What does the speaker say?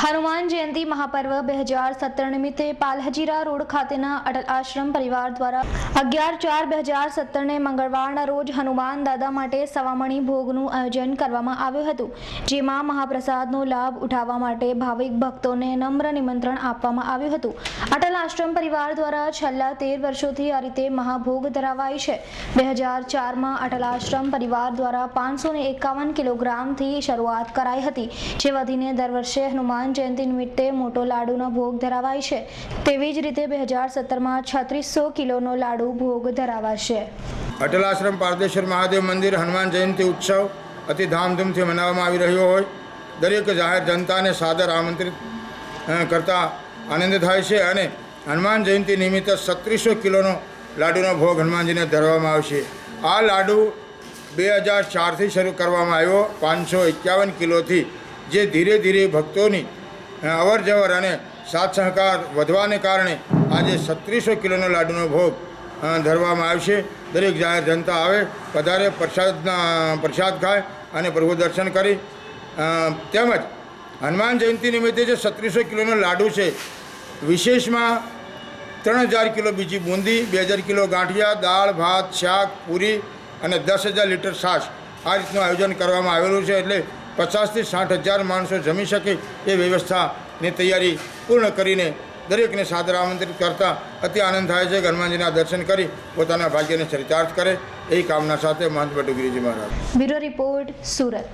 હનુમાન જયંતિ મહાપર્વ બે હજાર સત્તર નિમિત્તે પાલહજીરા રોડ ખાતેના અટલ આશ્રમ પરિવાર દ્વારા અગિયાર ચાર બે હજાર સત્તરને મંગળવારના રોજ હનુમાન દાદા માટે સવામણી ભોગનું આયોજન કરવામાં આવ્યું હતું, જેમાં મહાપ્રસાદનો લાભ ઉઠાવવા માટે ભાવિક ભક્તોને નમ્ર નિમંત્રણ આપવામાં આવ્યું હતું. અટલ આશ્રમ પરિવાર દ્વારા છેલ્લા તેર વર્ષોથી આ રીતે મહાભોગ ધરાવાય છે. બે હજાર ચારમાં અટલ આશ્રમ પરિવાર દ્વારા પાંચસો એકાવન કિલોગ્રામથી શરૂઆત કરાઈ હતી, જે વધીને દર વર્ષે હનુમાન જયંતિ નિમિત્તે મોટો લાડુનો ભોગ ધરાવાય છે. તેવી જ રીતે બે હજાર સત્તરમાં છત્રીસો કિલોનો લાડુ ભોગ ધરાવાશે. અટલાશ્રમ પારદેશ્વર મહાદેવ મંદિર હનુમાન જયંતિ ઉત્સવ અતિ ધામધૂમથી મનાવવામાં આવી રહ્યો હોય. દરેક જાહેર જનતાને સાદર આમંત્રિત કરતા આનંદ થાય છે અને હનુમાન જયંતિ નિમિત્તે સત્રીસો કિલોનો લાડુનો ભોગ હનુમાનજીને ધરવામાં આવશે. આ લાડુ બે હજાર ચારથી શરૂ કરવામાં આવ્યો. પાંચસો એકાવન કિલોથી જે ધીરે ધીરે ભક્તોની અવર જવર અને સાથ સહકાર વધવાને કારણે આજે સત્રીસો કિલોનો લાડુનો ભોગ ધરવામાં આવશે. દરેક જાહેર જનતા આવે વધારે પ્રસાદના, પ્રસાદ ખાય અને પ્રભુ દર્શન કરી. તેમજ હનુમાન જયંતિ નિમિત્તે જે છત્રીસો કિલોનો લાડુ છે, વિશેષમાં ત્રણ હજાર કિલો બીજી બુંદી, બે હજાર કિલો ગાંઠિયા, દાળ, ભાત, શાક, પૂરી અને દસ હજાર લીટર છાશ આ રીતનું આયોજન કરવામાં આવેલું છે. એટલે પચાસથી સાઠ હજાર માણસો જમી શકે એ વ્યવસ્થાની તૈયારી પૂર્ણ કરીને દરેકને સાદર આમંત્રિત કરતા અતિ આનંદ થાય છે હનુમાનજીના દર્શન કરી પોતાના ભાગ્યને ચરિતાર્થ કરે એ કામના સાથે મહંત બટુગીરીજી મહારાજ. Bureau report Surat.